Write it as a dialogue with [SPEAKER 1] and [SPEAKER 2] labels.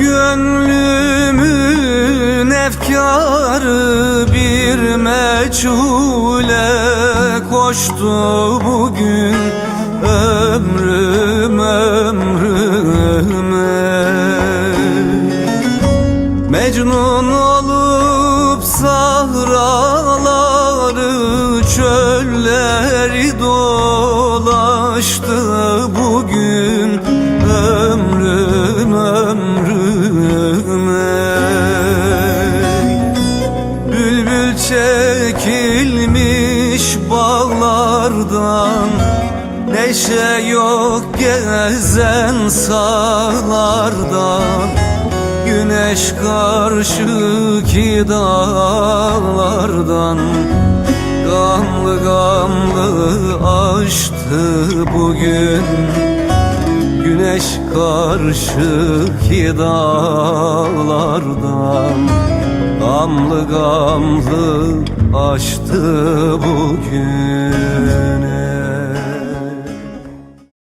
[SPEAKER 1] Gönlümün efkarı bir meçhule koştu bugün ömrüm ömrüme. Mecnun olup sahraları çölleri dolaştı bugün ömrüm çekilmiş bağlardan. Neşe yok gezen sağlardan. Güneş karşıki dağlardan. Gamlı gamlı açtı bugün. Güneş karşıki dağlardan Gamlı gamlı açtı bugün